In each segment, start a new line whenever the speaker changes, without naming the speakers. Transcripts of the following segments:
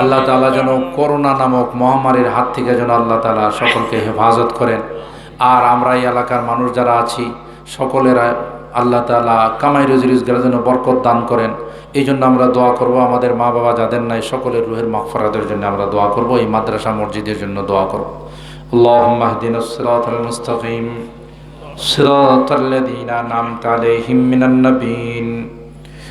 আল্লাহ তালা যেন করোনা নামক মহামারীর হাত থেকে যেন আল্লাহ তালা সকলকে হেফাজত করেন আর আমরা এই এলাকার মানুষ যারা আছি সকলের আল্লাহ তালা কামাই রুজি রোজগারের জন্য বরকত দান করেন এই জন্য আমরা দোয়া করব আমাদের মা বাবা যাদের নাই সকলের রুহের মাগফরাতের জন্য আমরা দোয়া করব এই মাদ্রাসা মসজিদের জন্য দোয়া করব اللهم اهدنا الصراط المستقيم صراط الذين أنعمت عليهم من النبيين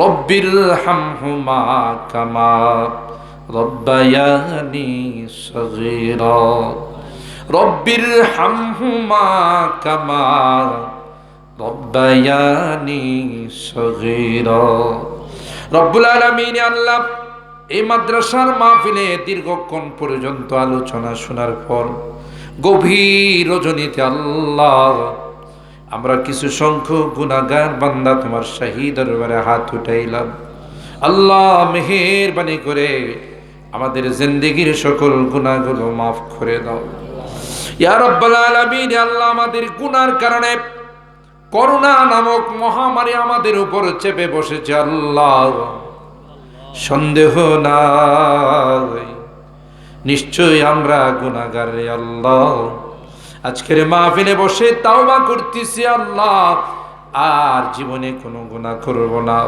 রব্বির হামহুমা কামা রব্বায়ানি সগীরা। রব্বির হামহুমা কামা রব্বায়ানি সগীরা। রব্বুল আলামিন আল্লাহ, এই মাদ্রাসার মাহফিলে দীর্ঘক্ষণ পর্যন্ত আলোচনা শোনার পর গভীর রজনীতে আল্লাহ আমরা কিছু সংখ্যক গুণাগার বান্দা তোমার শাহী দরবারে হাত উঠাইলাম। আল্লাহ মেহেরবানি করে আমাদের জিন্দেগির সকল গুণাগুলো মাফ করে দাও। ইয়া রব্বাল আলামিন আল্লাহ, আমাদের গুনার কারণে করোনা নামক মহামারী আমাদের উপর চেপে বসেছে আল্লাহ। সন্দেহ নাই। নিশ্চয়ই আমরা গুনাগার আল্লাহ। আজকের মাহফিলে বসে তাওবা করতেছি আল্লাহ। আর জীবনে কোনো গুনাহ করব না।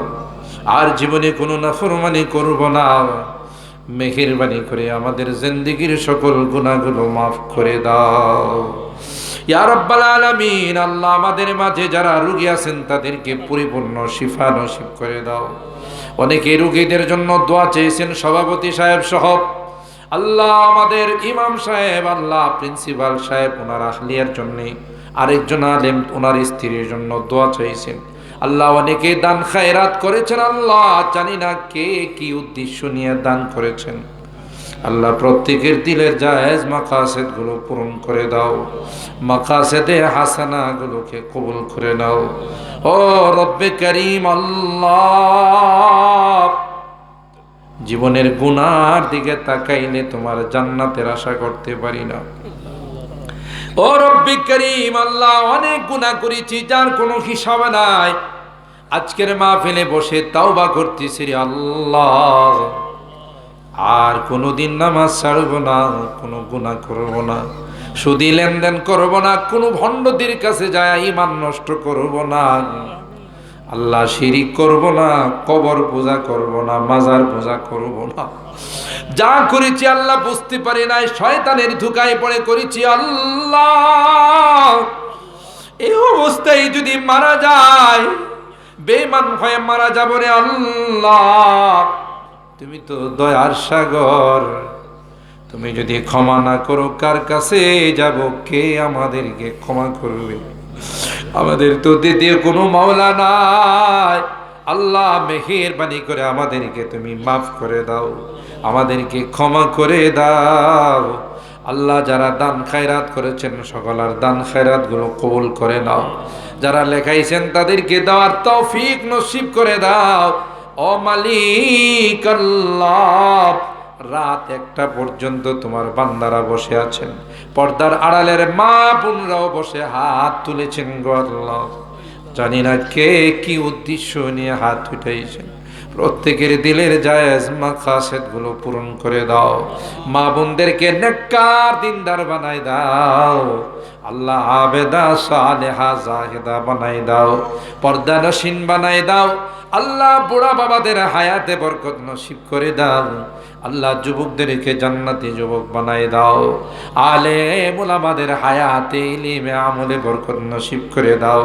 আর জীবনে কোনো নাফরমানি করব না। মেহেরবানি করে আমাদের জিন্দেগির সকল গুনাহগুলো মাফ করে দাও। ইয়া রব্বাল আলামিন, আল্লাহ আমাদের মাঝে যারা রোগী আছেন তাদেরকে পরিপূর্ণ শিফা নসিব করে দাও। অনেকে রোগীদের জন্য দোয়া চেয়েছেন সভাপতি সাহেব সহ আল্লাহ আমাদের ইমাম সাহেব, আল্লাহ প্রিন্সিপাল সাহেব, ওনার আহলিয়ার জন্যে আরেকজন আলেম, ওনার স্ত্রীর জন্য দোয়া চাইছেন। আল্লাহ অনেকে দান খায়রাত করেছেন, আল্লাহ জানি না কে কি উদ্দেশ্য নিয়ে দান করেছেন। আল্লাহ প্রত্যেকের দিলের জায়েজ মাকাসেদগুলো পূরণ করে দাও। মাকাসেদে হাসানা গুলোকে কবুল করে নাও। ও রব্বে করিম, আল্লাহ জীবনের গুনার দিকে তাকাইলে তোমার জান্নাতের আশা করতে পারি না। ও রব্বি করিম, আল্লাহ অনেক গুনাহ করেছি, যার কোনো হিসাব নাই। আজকের মা ফেলে বসে তাওবা করতেছি রে আল্লাহ। আর কোনোদিন নামাজ ছাড়ব না, কোনো গুনাহ করব না। সুদি লেনদেন করব না, কোনো ভণ্ডদের কাছে যায় ইমান নষ্ট করব না। আল্লাহ শিরিক করব না, কবর পূজা করব না, মাজার পূজা করব না। যা করেছি আল্লাহ বুঝতে পারি নাই, শয়তানের ধুকায় পড়ে করেছি আল্লাহ। এই অবস্থায় যদি মারা যায় বেমান হয়ে মারা যাব রে আল্লাহ। তুমি তো দয়ার সাগর। তুমি যদি ক্ষমা না করো, কার কাছে যাব, কে আমাদেরকে ক্ষমা করবে? আমাদের তো দ্বিতীয় কোনো মাওলা নাই। আল্লাহ মেহেরবানি করে আমাদেরকে তুমি মাফ করে দাও, আমাদেরকে ক্ষমা করে দাও। আল্লাহ যারা দান খায়রাত করেছেন সকলার দান খায়রাতগুলো কবুল করে নাও। যারা লেখাইছেন, তাদেরকে দেওয়ার তৌফিক নসিব করে দাও। ও মালিক আল্লাহ রাত একটা পর্যন্ত তোমার বান্দারা বসে আছেন। পর্দার আড়ালের মা বোনরাও বসে হাত তুলেছেন গো জানি না কে কি উদ্দেশ্য নিয়ে হাত উঠাইছেন। প্রত্যেকের দিলের জায়েজ মাকাসেদগুলো পূরণ করে দাও। মা বোনদেরকে নেককার দিনদার বানাই দাও। আল্লাহ আবেদা, সালেহা, জাহেদা বানাই দাও পর্দা নসীন বানাই দাও, আল্লাহ বুড়া বাবাদের হায়াতে বরকত নসিব করে দাও, আল্লাহ যুবকদেরকে জান্নাতি যুবক বানাই দাও, আলে মোলামাদের হায়াতে, ইলিমে আমলে বরকত নসিব করে দাও,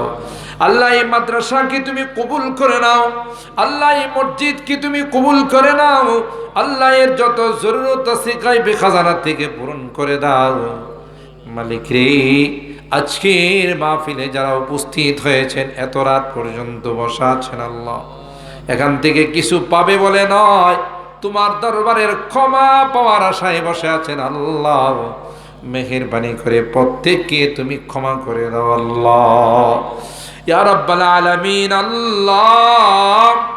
আল্লাহ এই মাদ্রাসাকে তুমি কবুল করে নাও, আল্লাহ এই মসজিদকে তুমি কবুল করে নাও, আল্লাহ এর যত জরুরত আছে গাইবে খাজানা থেকে পূরণ করে দাও। মালিক রে, আজকের মাহফিলে যারা উপস্থিত হয়েছেন, এত রাত পর্যন্ত বসা আছেন আল্লাহ। এখান থেকে কিছু পাবে বলে নয়। তোমার দরবারের ক্ষমা পাওয়ার আশায় বসে আছেন আল্লাহ। মেহেরবানি করে প্রত্যেককে তুমি ক্ষমা করে দাও আল্লাহ। ইয়া রাব্বাল আলামিন, আল্লাহ।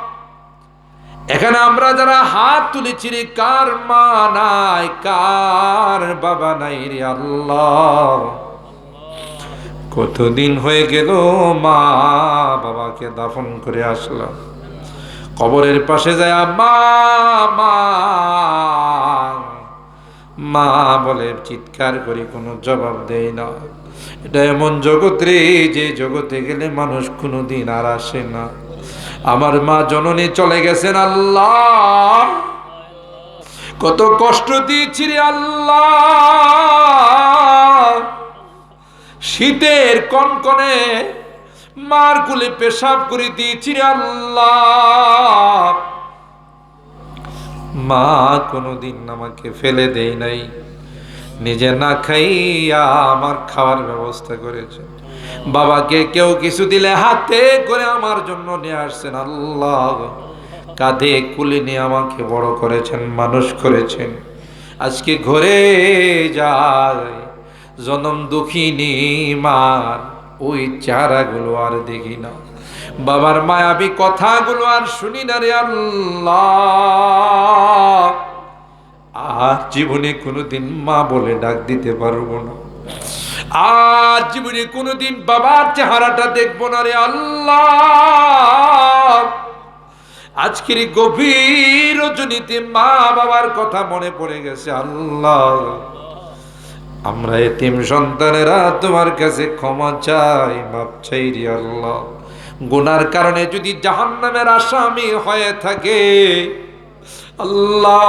এখানে আমরা যারা হাত তুলেছি রে, কার মা নাই, কার বাবা নাই রে আল্লাহ? কতদিন হয়ে গেল মা বাবাকে দাফন করে আসলাম। কবরের পাশে যায় মা মা মা বলে চিৎকার করে কোনো জবাব দেয় না। এটা এমন জগৎ রে, যে জগতে গেলে মানুষ কোনোদিন আর আসে না। আমার মা জননী চলে গেছেন আল্লাহ। কত কষ্ট দিয়েছি রে আল্লাহ। শীতের কনকনে মার কুলে পেশাব করে দিয়েছি রে আল্লাহ। মা কোনোদিন আমাকে ফেলে দেয় নাই। নিজে না খাইয়া আমার খাওয়ার ব্যবস্থা করেছে। বাবাকে কেউ কিছু দিলে হাতে করে আমার জন্য নিয়ে আসছেন। আল্লাহ, কাঁধে কুলে নিয়ে আমাকে বড় করেছেন, মানুষ করেছেন। আজকে ঘরে যায়, জনম দুঃখিনী মার, ওই চেহারাগুলো আর দেখি না। বাবার মায়াবী কথাগুলো আর শুনি না রে আল্লাহ। আর জীবনে কোনোদিন মা বলে ডাক দিতে পারব না। আর জীবনে কোনোদিন বাবার চেহারাটা দেখব না রে আল্লাহ। আজকের গভীর রজনীতে মা বাবার কথা মনে পড়ে গেছে, আল্লাহ। আমরা এতিম সন্তানেরা তোমার কাছে ক্ষমা চাই মাপ চাই রে আল্লাহ। গুনার কারণে যদি জাহান্নামের আসামি হয়ে থাকে, আল্লাহ।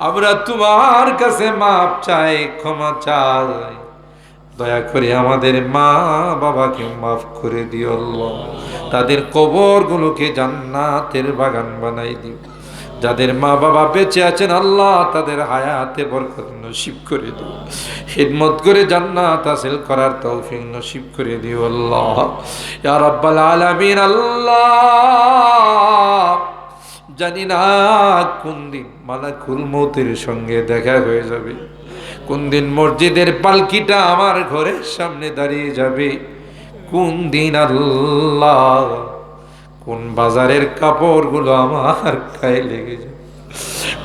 আমরা তোমার কাছে মাপ চাই, ক্ষমা চাই। দয়া করে আমাদের মা বাবাকে মাফ করে দিও তাদের কবরগুলোকে জান্নাতের বাগান বানাই দিও। যাদের মা বাবা বেঁচে আছেন, আল্লাহ তাদের হায়াতে বরকত নসিব করে দিও। খিদমত করে জান্নাত হাসিল করার তৌফিক নসিব করে দিও আল্লাহ। ইয়া রাব্বাল আলামিন, আল্লাহ। জানি না কোন দিন মালাকুল মৌতের সঙ্গে দেখা হয়ে যাবে। কোন দিন মসজিদের পালকিটা আমার ঘরের সামনে দাঁড়িয়ে যাবে। কোন দিন আল্লাহ কোন বাজারের কাপড়গুলো আমার গায়ে লেগে যাবে।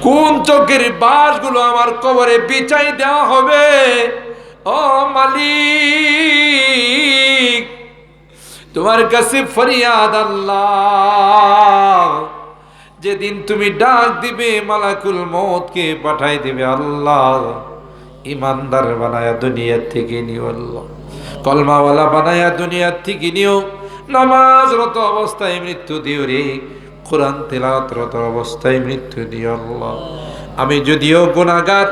কোন চোখের বাসগুলো আমার কবরে বিছাই দেওয়া হবে। ও মালিক, তোমার কাছে ফরিয়াদ আল্লাহ। যেদিন তুমি ডাক দিবে, মালাকুল মতকে পাঠাই দিবে আল্লাহ। ইমানদার বানায়া দুনিয়ার থেকে নিও আল্লাহ। কলমাওয়ালা বানায়া দুনিয়ার থেকে নিও। নামাজরত অবস্থায় মৃত্যু দিও রে। কোরআন তেলাওয়াতরত অবস্থায় মৃত্যু দিও আল্লাহ। আমি যদিও গুণাগার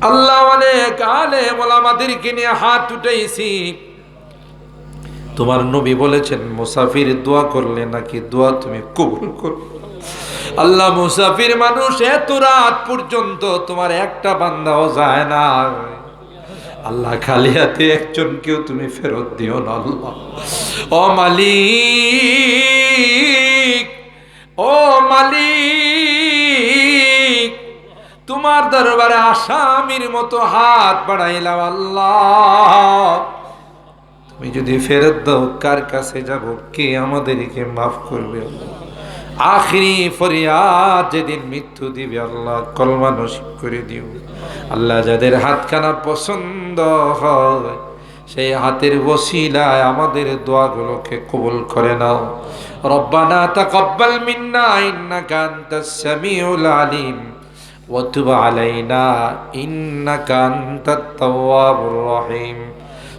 আল্লাহ অনেক আলে মোলামাদেরকে নিয়ে হাত উঠাইছি। তোমার নবী বলেছেন, মুসাফির দোয়া করলে নাকি দোয়া তুমি কবুল করো আল্লাহ মুসাফির মানুষ, এত রাত পর্যন্ত তোমার একটা বান্দাও যায় না। আল্লাহ খালি হাতে একজনকেও তুমি ফেরত দিও না আল্লাহ। ও মালিক ও মালিক, তোমার দরবারে আসামির মতো হাত বাড়াইলাম আল্লাহ। আমি যদি ফেরত দাও, কার কাছে যাব? কে আমাদেরকে মাফ করবে আখিরি ফরিয়াদ যেদিন মৃত্যু দিবে আল্লাহ, কলমা নসিব করে দিও। আল্লাহ যাদের হাতখানা পছন্দ হয়, সেই হাতের বসিলায় আমাদের দোয়াগুলোকে কবুল করে নাও। রব্বানা তাকাব্বাল মিন্না, ইন্নাকা আনতাস সামিউল আলিম। অথবা আলাইনা, ইন্নাকা আনতাত তাওয়াবুর রহিম।